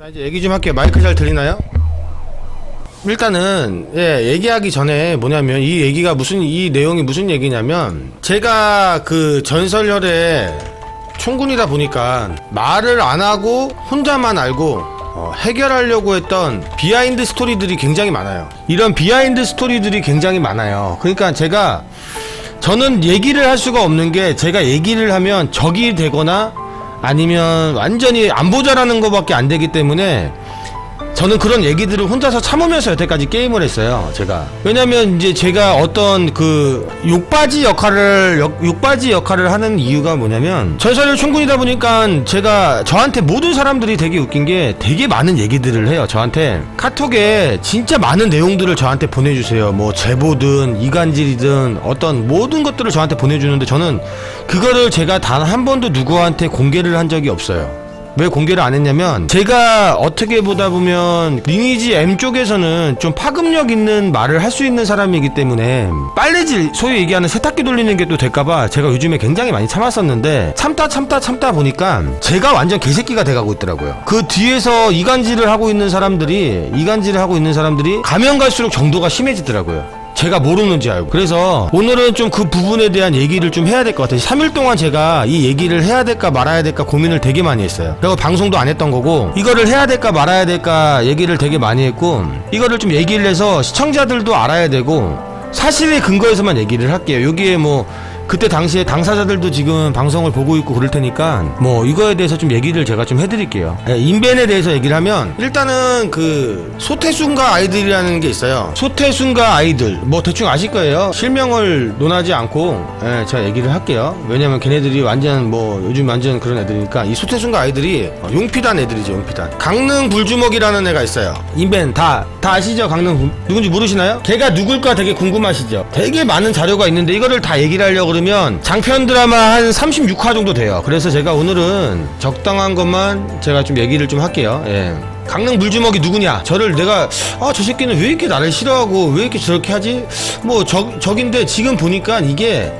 자 이제 얘기 좀 할게요. 마이크 잘 들리나요? 일단은 예 얘기하기 전에 뭐냐면 이 얘기가 무슨 이 내용이 무슨 얘기냐면 제가 그 전설열의 총군이다 보니까 말을 안 하고 혼자만 알고 어, 해결하려고 했던 비하인드 스토리들이 굉장히 많아요. 이런 비하인드 스토리들이 굉장히 많아요. 그러니까 제가 저는 얘기를 할 수가 없는 게 제가 얘기를 하면 적이 되거나 아니면 완전히 안 보자라는 것밖에 안 되기 때문에 저는 그런 얘기들을 혼자서 참으면서 여태까지 게임을 했어요. 제가 왜냐면 이제 제가 어떤 그 욕바지 역할을 역- 욕바지 역할을 하는 이유가 뭐냐면 전설의 총군이다 보니까 제가 저한테 모든 사람들이 되게 웃긴 게 되게 많은 얘기들을 해요. 저한테 카톡에 진짜 많은 내용들을 저한테 보내주세요. 뭐 제보든 이간질이든 어떤 모든 것들을 저한테 보내주는데 저는 그거를 제가 단 한 번도 누구한테 공개를 한 적이 없어요. 왜 공개를 안 했냐면 제가 어떻게 보다 보면 리니지 M 쪽에서는 좀 파급력 있는 말을 할 수 있는 사람이기 때문에 빨래질 소위 얘기하는 세탁기 돌리는 게 또 될까봐 제가 요즘에 굉장히 많이 참았었는데 참다 참다 참다 보니까 제가 완전 개새끼가 돼가고 있더라고요. 그 뒤에서 이간질을 하고 있는 사람들이 이간질을 하고 있는 사람들이 가면 갈수록 정도가 심해지더라고요 제가 모르는지 알고. 그래서 오늘은 좀 그 부분에 대한 얘기를 좀 해야 될 것 같아요. 3일 동안 제가 이 얘기를 해야 될까 말아야 될까 고민을 되게 많이 했어요. 그리고 방송도 안 했던 거고 이거를 해야 될까 말아야 될까 얘기를 되게 많이 했고 이거를 좀 얘기를 해서 시청자들도 알아야 되고 사실에 근거해서만 얘기를 할게요. 여기에 뭐 그때 당시에 당사자들도 지금 방송을 보고 있고 그럴 테니까 뭐 이거에 대해서 좀 얘기를 제가 좀 해드릴게요. 예, 인벤에 대해서 얘기를 하면 일단은 그 소태순과 아이들이라는 게 있어요. 소태순과 아이들 뭐 대충 아실 거예요. 실명을 논하지 않고 예, 제가 얘기를 할게요. 왜냐면 걔네들이 완전 뭐 요즘 완전 그런 애들이니까 이 소태순과 아이들이 어, 용피단 애들이죠 용피단. 강릉 불주먹이라는 애가 있어요. 인벤 다다 아시죠 강릉 불- 누군지 모르시나요? 걔가 누굴까 되게 궁금하시죠? 되게 많은 자료가 있는데 이거를 다 얘기를 하려고 그러면 장편 드라마 한 36화 정도 돼요. 그래서 제가 오늘은 적당한 것만 제가 좀 얘기를 좀 할게요. 예. 강릉 물주먹이 누구냐? 저를 내가 아 저 새끼는 왜 이렇게 나를 싫어하고 왜 이렇게 저렇게 하지? 뭐 적 적인데 지금 보니까 이게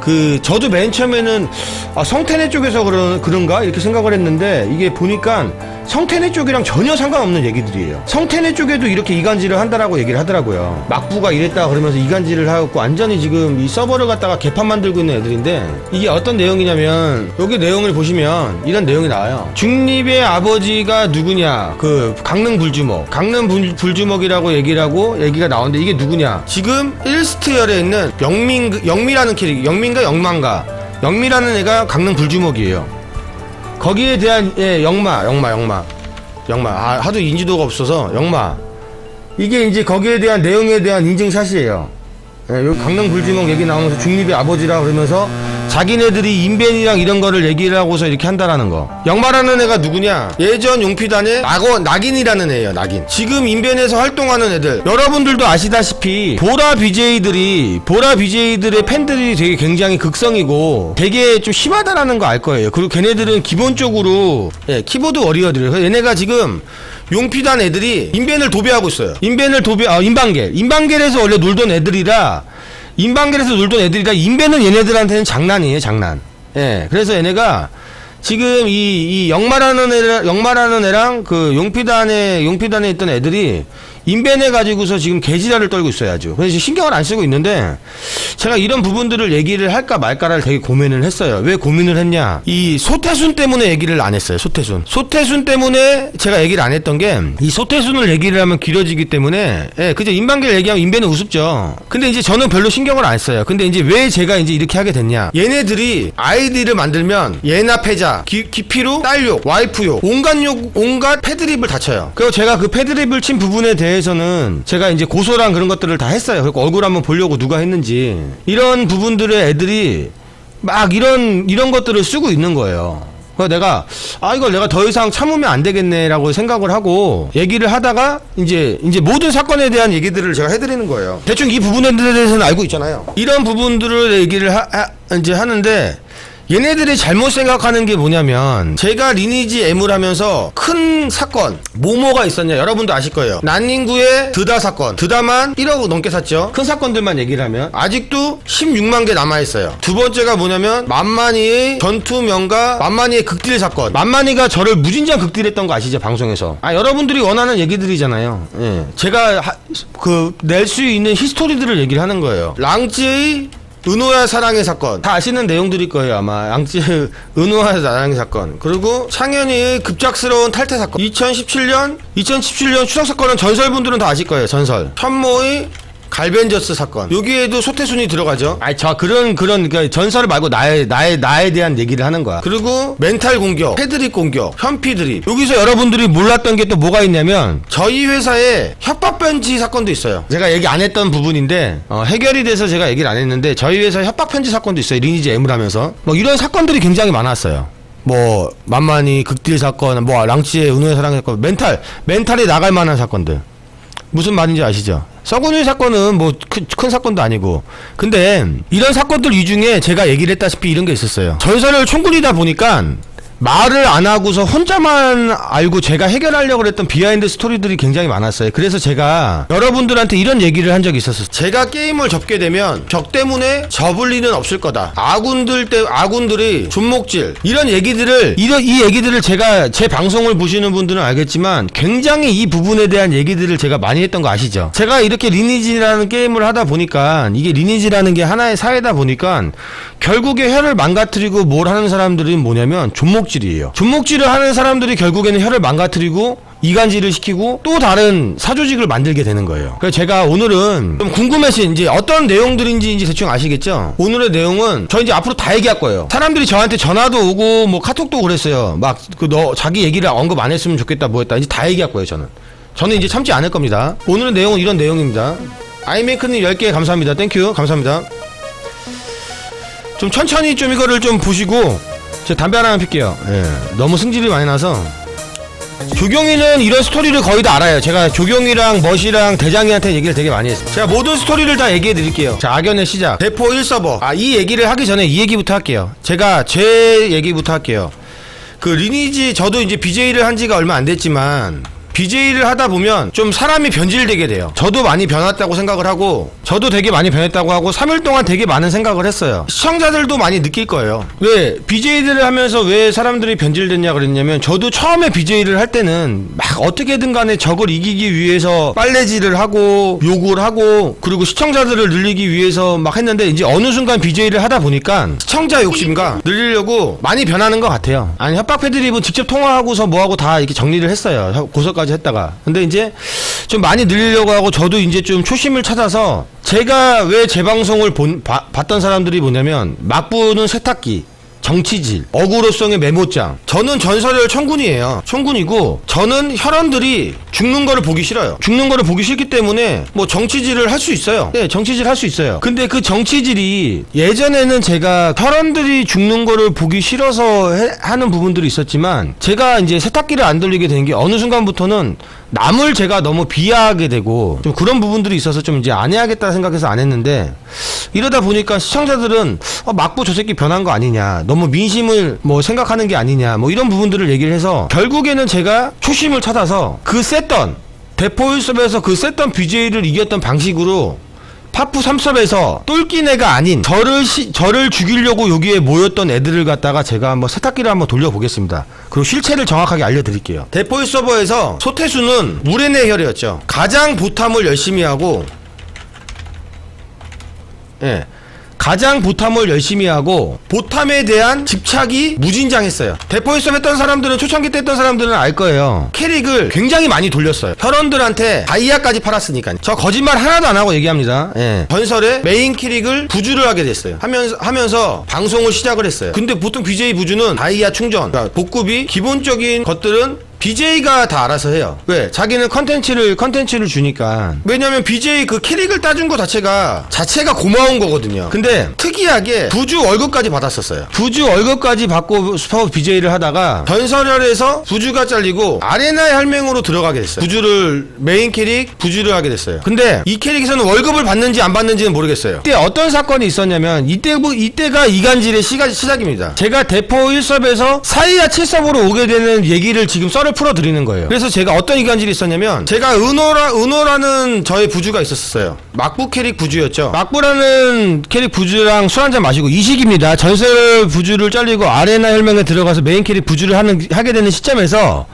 그 저도 맨 처음에는 아, 성태네 쪽에서 그런 그런가 이렇게 생각을 했는데 이게 보니까 성태네 쪽이랑 전혀 상관없는 얘기들이에요. 성태네 쪽에도 이렇게 이간질을 한다라고 얘기를 하더라고요. 막부가 이랬다 그러면서 이간질을 하고 완전히 지금 이 서버를 갖다가 개판 만들고 있는 애들인데 이게 어떤 내용이냐면 여기 내용을 보시면 이런 내용이 나와요. 중립의 아버지가 누구냐? 그 강릉 불주먹, 강릉 불, 불주먹이라고 얘기를 하고 얘기가 나오는데 이게 누구냐? 지금 1스트열에 있는 영민 영미라는 캐릭, 영민가 영만가, 영미라는 애가 강릉 불주먹이에요. 거기에 대한 예 영마 영마 영마. 영마. 아, 하도 인지도가 없어서 영마. 이게 이제 거기에 대한 내용에 대한 인증샷이에요. 예, 여기 강릉 불주먹 얘기 나오면서 중립의 아버지라 그러면서 자기네들이 인벤이랑 이런 거를 얘기를 하고서 이렇게 한다라는 거. 영마라는 애가 누구냐? 예전 용피단의 낙원, 낙인이라는 애예요, 낙인. 지금 인벤에서 활동하는 애들. 여러분들도 아시다시피 보라 BJ들이 보라 BJ들의 팬들이 되게 굉장히 극성이고 되게 좀 심하다라는 거 알 거예요. 그리고 걔네들은 기본적으로 예, 키보드. 그래서 얘네가 지금 용피단 애들이 인벤을 도배하고 있어요. 인벤을 도배, 아, 인방겔. 인방겔에서 원래 놀던 애들이라, 인방겔에서 놀던 애들이라, 인벤은 얘네들한테는 장난이에요, 장난. 예, 그래서 얘네가 지금 이, 이 영마라는 애, 영마라는 애랑 그 용피단에, 용피단에 있던 애들이 인벤해 가지고서 지금 개지랄을 떨고 아주. 그래서 신경을 안 쓰고 있는데, 제가 이런 부분들을 얘기를 할까 말까를 되게 고민을 했어요. 왜 고민을 했냐? 이 소태순 때문에 얘기를 안 했어요. 소태순. 소태순 때문에 제가 얘기를 안 했던 게 이 소태순을 얘기를 하면 길어지기 때문에 예, 그죠 인방길 얘기하면 인배는 우습죠. 근데 이제 저는 별로 신경을 안 써요. 근데 이제 왜 제가 이제 이렇게 하게 됐냐? 얘네들이 아이디를 만들면 예나 패자, 기, 기피로 딸욕, 와이프욕, 온갖 욕, 온갖 패드립을 다 쳐요. 그리고 제가 그 패드립을 친 부분에 대해 서는 제가 이제 고소랑 그런 것들을 다 했어요. 그리고 얼굴 한번 보려고 누가 했는지 이런 부분들의 애들이 막 이런 이런 것들을 쓰고 있는 거예요. 그래서 내가 아 이걸 내가 더 이상 참으면 안 되겠네라고 생각을 하고 얘기를 하다가 이제 이제 모든 사건에 대한 얘기들을 제가 해드리는 거예요. 대충 이 부분에 대해서는 알고 있잖아요. 이런 부분들을 얘기를 하, 하- 이제 하는데 얘네들이 잘못 생각하는 게 뭐냐면 제가 리니지 M을 하면서 큰 사건 뭐뭐가 있었냐? 여러분도 아실 거예요. 난닝구의 드다 사건. 드다만 1억 넘게 샀죠. 큰 사건들만 얘기를 하면 아직도 16만 개 남아있어요. 두 번째가 뭐냐면 만만이의 전투 명가 만만이의 극딜 사건. 만만이가 저를 무진장 극딜했던 거 아시죠? 방송에서. 아 여러분들이 원하는 얘기들이잖아요. 예. 제가 그 낼 수 있는 히스토리들을 얘기를 하는 거예요. 랑찌의 은호야 사랑의 사건. 다 아시는 내용들일 거예요 아마. 양찌 은호야 사랑의 사건. 그리고 창현이의 급작스러운 탈퇴 사건. 2017년 2017년 추석 사건은 전설분들은 다 아실 거예요 전설. 천모의 갈벤저스 사건. 여기에도 소태순이 들어가죠? 아니 저 그런 그런 그러니까 전설 말고 나의 나의 나에 대한 얘기를 하는 거야. 그리고 멘탈 공격 헤드립 공격 현피 드립. 여기서 여러분들이 몰랐던 게 또 뭐가 있냐면 저희 회사에 협박 편지 사건도 있어요. 제가 얘기 안 했던 부분인데 어, 해결이 돼서 제가 얘기를 안 했는데 저희 회사 협박 편지 사건도 있어요. 리니지 M을 하면서. 뭐 이런 사건들이 굉장히 많았어요. 뭐 만만히 극딜 사건 뭐 랑치의 은호의 사랑 사건 멘탈 멘탈이 나갈 만한 사건들 무슨 말인지 아시죠? 서구니 사건은 뭐큰 사건도 아니고 근데 이런 사건들 이 중에 제가 얘기를 했다시피 이런 게 있었어요 전설을 총군이다 보니까 말을 안 하고서 혼자만 알고 제가 해결하려고 했던 비하인드 스토리들이 굉장히 많았어요. 그래서 제가 여러분들한테 이런 얘기를 한 적이 있었어요. 제가 게임을 접게 되면 적 때문에 접을 일은 없을 거다. 아군들 때 아군들이 존목질 이런 얘기들을 이런 이 얘기들을 제가 제 방송을 보시는 분들은 알겠지만 굉장히 이 부분에 대한 얘기들을 제가 많이 했던 거 아시죠? 제가 이렇게 리니지라는 게임을 하다 보니까 이게 리니지라는 게 하나의 사회다 보니까 결국에 혀를 망가뜨리고 뭘 하는 사람들이 뭐냐면 존목 질이에요. 존목질을 하는 사람들이 결국에는 혀를 망가뜨리고 이간질을 시키고 또 다른 사조직을 만들게 되는 거예요. 그래서 제가 오늘은 좀 궁금하신 이제 어떤 내용들인지 이제 대충 아시겠죠? 오늘의 내용은 저 이제 앞으로 다 얘기할 거예요. 사람들이 저한테 전화도 오고 뭐 카톡도 그랬어요. 막 그 너 자기 얘기를 언급 안 했으면 좋겠다 뭐 했다. 이제 다 얘기할 거예요, 저는. 저는 이제 참지 않을 겁니다. 오늘의 내용은 이런 내용입니다. 아이메이크님 10개 감사합니다. 땡큐. 감사합니다. 좀 천천히 좀 이거를 좀 보시고 제 담배 하나만 필게요. 예. 너무 승질이 많이 나서 조경이는 이런 스토리를 거의 다 알아요. 제가 조경이랑 멋이랑 대장이한테 얘기를 되게 많이 했어요. 제가 모든 스토리를 다 얘기해 드릴게요. 자, 악연의 시작. 대포 1서버. 아, 이 얘기를 하기 전에 이 얘기부터 할게요. 제가 제 얘기부터 할게요. 그 리니지 저도 이제 BJ를 한 지가 얼마 안 됐지만 BJ를 하다 보면 좀 사람이 변질되게 돼요. 저도 많이 변했다고 생각을 하고 저도 되게 많이 변했다고 하고 3일 동안 되게 많은 생각을 했어요. 시청자들도 많이 느낄 거예요. 왜 BJ들을 하면서 왜 사람들이 변질됐냐 그랬냐면 저도 처음에 BJ를 할 때는 막 어떻게든 간에 적을 이기기 위해서 빨래질을 하고 욕을 하고 그리고 시청자들을 늘리기 위해서 막 했는데 이제 어느 순간 BJ를 하다 보니까 시청자 욕심과 늘리려고 많이 변하는 것 같아요. 아니 협박 패드립은 직접 통화하고서 뭐하고 다 이렇게 정리를 했어요. 고소까지 했다가. 근데 이제 좀 많이 늘리려고 하고 저도 이제 좀 초심을 찾아서 제가 왜 제 방송을 본, 봐- 봤던 사람들이 뭐냐면 막부는 세탁기 정치질, 어구로성의 메모장. 저는 전설열 청군이에요. 청군이고 저는 혈원들이 죽는 거를 보기 싫어요. 죽는 거를 보기 싫기 때문에 뭐 정치질을 할 수 있어요. 네, 정치질 할 수 있어요. 근데 그 정치질이 예전에는 제가 혈원들이 죽는 거를 보기 싫어서 해- 하는 부분들이 있었지만 제가 이제 세탁기를 안 돌리게 된 게 어느 순간부터는 남을 제가 너무 비하하게 되고 좀 그런 부분들이 있어서 좀 이제 안 해야겠다 생각해서 안 했는데 이러다 보니까 시청자들은 어, 막부 저 새끼 변한 거 아니냐 너무 민심을 뭐 생각하는 게 아니냐 뭐 이런 부분들을 얘기를 해서 결국에는 제가 초심을 찾아서 그 셌던 대포 일섭에서 그 셌던 BJ를 이겼던 방식으로 파프 3섭에서 똘낀 애가 아닌 저를 시, 저를 죽이려고 여기에 모였던 애들을 갖다가 제가 한번 세탁기를 한번 돌려보겠습니다. 그리고 실체를 정확하게 알려드릴게요. 대포일 서버에서 소태수는 우레네 혈이었죠. 가장 보탐을 열심히 하고 예. 가장 보탐을 열심히 하고 보탐에 대한 집착이 무진장했어요. 대포에 서 했던 사람들은 초창기 때 했던 사람들은 알 거예요. 캐릭을 굉장히 많이 돌렸어요. 혈원들한테 다이아까지 팔았으니까. 저 거짓말 하나도 안 하고 얘기합니다. 예. 전설의 메인 캐릭을 부주를 하게 됐어요. 하면서 하면서 방송을 시작을 했어요. 근데 보통 BJ 부주는 다이아 충전, 그러니까 복급이 기본적인 것들은 BJ가 다 알아서 해요. 왜? 자기는 컨텐츠를 컨텐츠를 주니까. 왜냐면 BJ 그 캐릭을 따준 거 자체가 자체가 고마운 거거든요. 근데 특이하게 부주 월급까지 받았었어요. 부주 월급까지 받고 슈퍼 BJ를 하다가 전설열에서 부주가 잘리고 아레나의 혈맹으로 들어가게 됐어요. 부주를 메인 캐릭 부주를 하게 됐어요. 근데 이 캐릭에서는 월급을 받는지 안 받는지는 모르겠어요. 이때 어떤 사건이 있었냐면 이때 이때가 이간질의 시가, 시작입니다. 제가 대포 1섭에서 사이야 7섭으로 오게 되는 얘기를 지금 썰을 풀어 드리는 거예요. 그래서 제가 어떤 이간질이 있었냐면 제가 은호라 은호라는 저의 부주가 있었어요. 막부 캐릭 부주였죠. 막부라는 캐릭 부주랑 술 한잔 마시고 이식입니다. 전설 부주를 잘리고 아레나 혈맹에 들어가서 메인 캐릭 부주를 하는 하게 되는 시점에서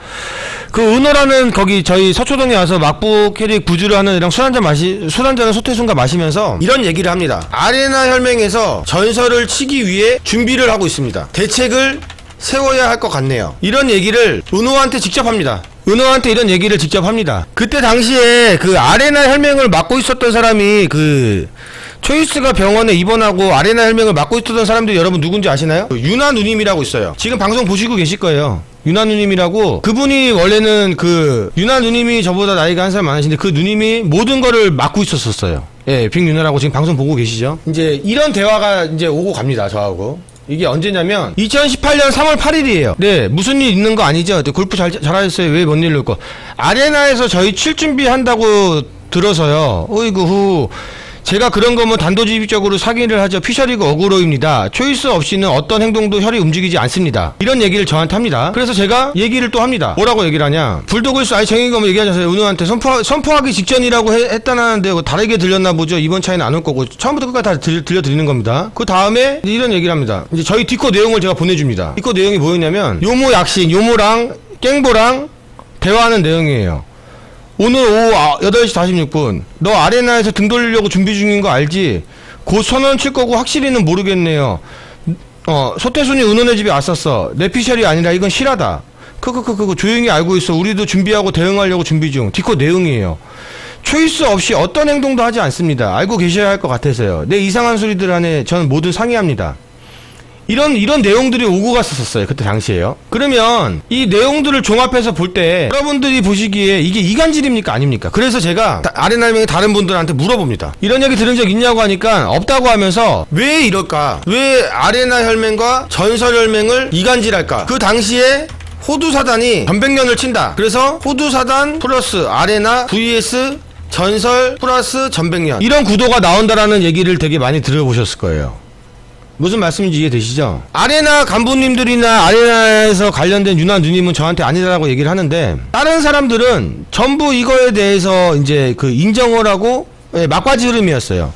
그 은호라는 거기 저희 서초동에 와서 막부 캐릭 부주를 하는 애랑 술 한잔 마시 술 한잔을 소태순과 마시면서 이런 얘기를 합니다. 아레나 혈맹에서 전설을 치기 위해 준비를 하고 있습니다. 대책을 세워야 할 것 같네요. 이런 얘기를 은호한테 직접 합니다. 은호한테 이런 얘기를 직접 합니다. 그때 당시에 그 아레나 혈맹을 맡고 있었던 사람이 그 초이스가 병원에 입원하고 아레나 혈맹을 맡고 있었던 사람들이 여러분 누군지 아시나요? 그 유나 누님이라고 있어요. 지금 방송 보시고 계실 거예요. 유나 누님이라고 그분이 원래는 그 유나 누님이 저보다 나이가 한 살 많으신데 그 누님이 모든 거를 맡고 있었었어요. 예, 빅 유나라고 지금 방송 보고 계시죠? 이제 이런 대화가 이제 오고 갑니다. 저하고. 이게 언제냐면 2018년 3월 8일이에요. 네, 무슨 일 있는 거 아니죠? 네, 골프 잘 잘하셨어요. 왜 뭔 일로 있고 아레나에서 저희 칠 준비한다고 들어서요. 어이구 후. 제가 그런 거면 단도직입적으로 사기를 하죠. 피셜이고 어그로입니다. 초이스 없이는 어떤 행동도 혈이 움직이지 않습니다. 이런 얘기를 저한테 합니다. 그래서 제가 얘기를 또 합니다. 뭐라고 얘기를 하냐? 불독을 써, 아니 정의가 뭐 얘기하셨어요. 은우한테 선포, 선포하 기 직전이라고 해- 했다는데 뭐 다르게 들렸나 보죠. 이번 차이는 안 올 거고 처음부터 끝까지 다 들, 들려드리는 겁니다. 그 다음에 이런 얘기를 합니다. 이제 저희 디코 내용을 제가 보내줍니다. 디코 내용이 뭐였냐면 요모 약신, 요모랑 깽보랑 대화하는 내용이에요. 오늘 오후 아- 8시 46분. 너 아레나에서 등 돌리려고 준비 중인 거 알지? 곧 선언 칠 거고 확실히는 모르겠네요. 어 소태순이 은원의 집에 왔었어. 내 피셜이 아니라 이건 실하다. 크크크크 조용히 알고 있어. 우리도 준비하고 대응하려고 준비 중. 디코 내용이에요. 초이스 없이 어떤 행동도 하지 않습니다. 알고 계셔야 할 것 같아서요. 내 이상한 소리들 안에 저는 모두 상의합니다 이런 이런 내용들이 오고 갔었어요 그때 당시에요. 그러면 이 내용들을 종합해서 볼 때 여러분들이 보시기에 이게 이간질입니까 아닙니까? 그래서 제가 다- 아레나명의 다른 분들한테 물어봅니다. 이런 얘기 들은 적 있냐고 하니까 없다고 하면서 왜 이럴까? 왜 아레나 혈맹과 전설 혈맹을 이간질할까? 그 당시에 호두 사단이 전백년을 친다. 그래서 호두 사단 플러스 아레나 vs 전설 플러스 전백년 이런 구도가 나온다라는 얘기를 되게 많이 들어보셨을 거예요. 무슨 말씀인지 이해되시죠? 아레나 간부님들이나 아레나에서 관련된 유나 누님은 저한테 아니다라고 얘기를 하는데 다른 사람들은 전부 이거에 대해서 이제 그 인정을 하고 예, 막바지 흐름이었어요.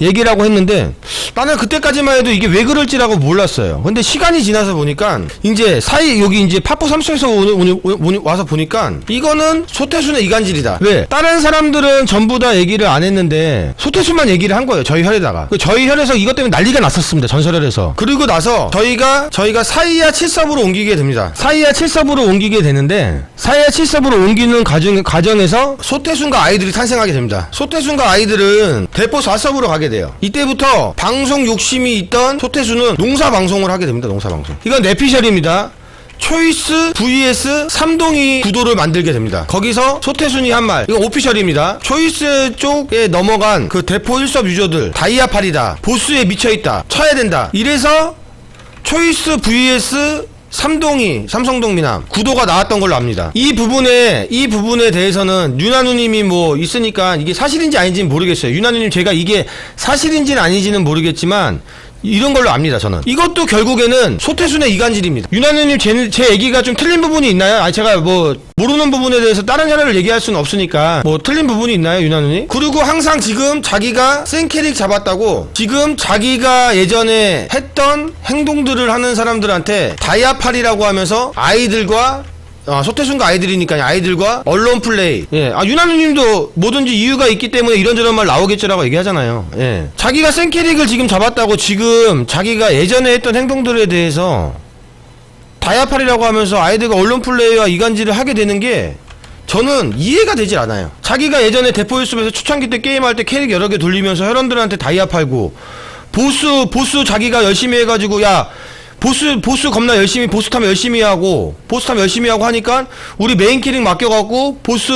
얘기라고 했는데 나는 그때까지만 해도 이게 왜 그럴지라고 몰랐어요. 근데 시간이 지나서 보니까 이제 사이 여기 이제 파포 오늘, 오늘 와서 보니까 이거는 소태순의 이간질이다. 왜? 다른 사람들은 전부 다 얘기를 안 했는데 소태순만 얘기를 한 거예요. 저희 혈에다가. 그 저희 혈에서 이것 때문에 난리가 났었습니다. 전설혈에서. 그리고 나서 저희가 저희가 사이야 7섭으로 옮기게 됩니다. 사이야 7섭으로 옮기게 되는데 사이야 7섭으로 옮기는 과정 과정에서 소태순과 아이들이 탄생하게 됩니다. 소태순과 아이들은 대포 4섭으로 가게 돼요. 이때부터 방송 욕심이 있던 소태순은 농사 방송을 하게 됩니다. 농사 방송. 이건 내피셜입니다. 초이스 vs 삼동이 구도를 만들게 됩니다. 거기서 소태순이 한 말, 이거 오피셜입니다. 초이스 쪽에 넘어간 그 대포 1섭 유저들, 다이아팔이다, 보스에 미쳐있다, 쳐야 된다. 이래서 초이스 vs 삼동이 삼성동 미남 구도가 나왔던 걸로 압니다. 이 부분에 이 부분에 대해서는 유나누님이 뭐 있으니까 이게 사실인지 아닌지는 모르겠어요. 유나누님 제가 이게 사실인지는 아닌지는 모르겠지만 이런 걸로 압니다 저는 이것도 결국에는 소태순의 이간질입니다 유나누님 제, 제 얘기가 좀 틀린 부분이 있나요? 아니 제가 뭐 모르는 부분에 대해서 다른 혈액을 얘기할 수는 없으니까 뭐 틀린 부분이 있나요 유나누님? 그리고 항상 지금 자기가 센 캐릭 잡았다고 지금 자기가 예전에 했던 행동들을 하는 사람들한테 다이아팔이라고 하면서 아이들과 아, 소태순과 아이들이니까 아이들과 언론 플레이. 예. 아, 유나누님도 뭐든지 이유가 있기 때문에 이런저런 말 나오겠지라고 얘기하잖아요. 예. 자기가 센 캐릭을 지금 잡았다고 지금 자기가 예전에 했던 행동들에 대해서 다이아팔이라고 하면서 아이들과 언론 플레이와 이간질을 하게 되는 게 저는 이해가 되질 않아요. 자기가 예전에 대포유습에서 초창기 때 게임할 때 캐릭 여러 개 돌리면서 혈원들한테 다이아 팔고 보스 보스 자기가 열심히 해가지고 야 보스 보스 겁나 열심히 보스 탐 열심히 하고 보스 탐 열심히 하고 하니까 우리 메인 키링 맡겨갖고 보스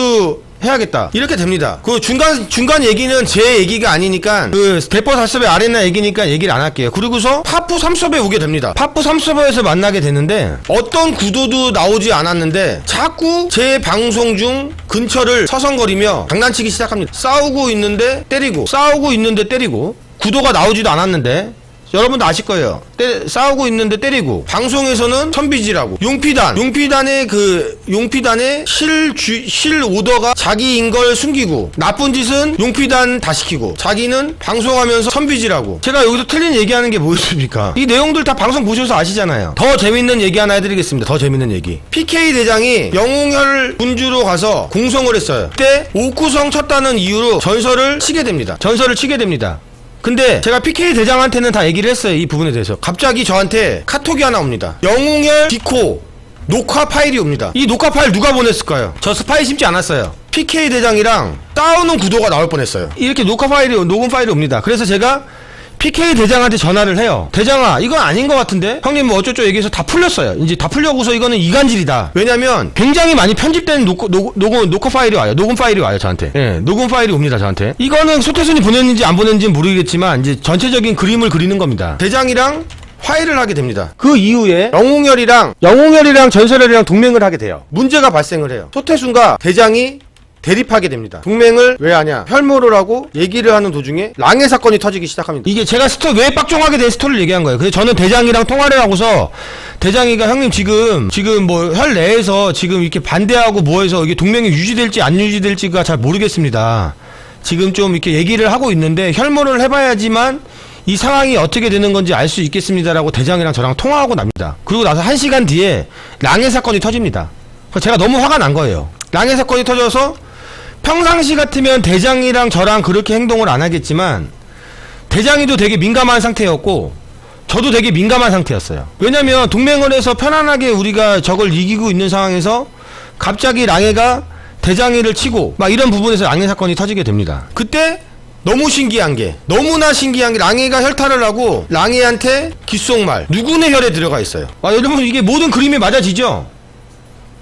해야겠다 이렇게 됩니다. 그 중간 중간 얘기는 제 얘기가 아니니까 그 대포 4서버 아레나 얘기니까 얘기를 안 할게요. 그리고서 파프 3서버에 오게 됩니다. 파프 3서버에서 만나게 되는데 어떤 구도도 나오지 않았는데 자꾸 제 방송 중 근처를 서성거리며 장난치기 시작합니다. 싸우고 있는데 때리고 싸우고 있는데 때리고 구도가 나오지도 않았는데 여러분도 아실 거예요. 때, 싸우고 있는데 때리고 방송에서는 선비지라고 용피단 용피단의 그 용피단의 실실 실 오더가 자기인 걸 숨기고 나쁜 짓은 용피단 다 시키고 자기는 방송하면서 선비지라고 제가 여기서 틀린 얘기하는 게 뭐였습니까? 이 내용들 다 방송 보셔서 아시잖아요. 더 재밌는 얘기 하나 해드리겠습니다. 더 재밌는 얘기. PK 대장이 영웅혈 군주로 가서 공성을 했어요. 그때 옥구성 쳤다는 이유로 전설을 치게 됩니다. 전설을 치게 됩니다. 근데 제가 PK 대장한테는 다 얘기를 했어요 이 부분에 대해서. 갑자기 저한테 카톡이 하나 옵니다. 영웅열 디코 녹화 파일이 옵니다. 이 녹화 파일 누가 보냈을까요? 저 스파이 심지 않았어요. PK 대장이랑 싸우는 구도가 나올 뻔했어요. 이렇게 녹화 파일이 녹음 파일이 옵니다. 그래서 제가 PK 대장한테 전화를 해요. 대장아, 이건 아닌 것 같은데? 형님 뭐 어쩌죠 얘기해서 다 풀렸어요. 이제 다 풀려고서 이거는 이간질이다. 왜냐면 굉장히 많이 편집된 녹, 녹, 녹음, 녹화 파일이 와요. 녹음 파일이 와요, 저한테. 예, 녹음 파일이 옵니다, 저한테. 이거는 소태순이 보냈는지 안 보냈는지 모르겠지만 이제 전체적인 그림을 그리는 겁니다. 대장이랑 화해를 하게 됩니다. 그 이후에 영웅열이랑 영웅열이랑 전설열이랑 동맹을 하게 돼요. 문제가 발생을 해요. 소태순과 대장이 대립하게 됩니다. 동맹을 왜 하냐? 혈모를 하고 얘기를 하는 도중에 랑의 사건이 터지기 시작합니다. 이게 제가 스토 왜 빡종하게 된 스토리를 얘기한 거예요. 그래서 저는 대장이랑 통화를 하고서 대장이가 형님 지금 지금 뭐 혈 내에서 지금 이렇게 반대하고 뭐해서 이게 동맹이 유지될지 안 유지될지가 잘 모르겠습니다. 지금 좀 이렇게 얘기를 하고 있는데 혈모를 해봐야지만 이 상황이 어떻게 되는 건지 알 수 있겠습니다라고 대장이랑 저랑 통화하고 납니다. 그리고 나서 한 시간 뒤에 랑의 사건이 터집니다. 제가 너무 화가 난 거예요. 랑의 사건이 터져서 평상시 같으면 대장이랑 저랑 그렇게 행동을 안 하겠지만 대장이도 되게 민감한 상태였고 저도 되게 민감한 상태였어요. 왜냐면 동맹을 해서 편안하게 우리가 적을 이기고 있는 상황에서 갑자기 랑해가 대장이를 치고 막 이런 부분에서 랑해 사건이 터지게 됩니다. 그때 너무 신기한 게 너무나 신기한 게 랑해가 혈탈을 하고 랑해한테 귓속말 누구네 혈에 들어가 있어요. 아 여러분 이게 모든 그림이 맞아지죠?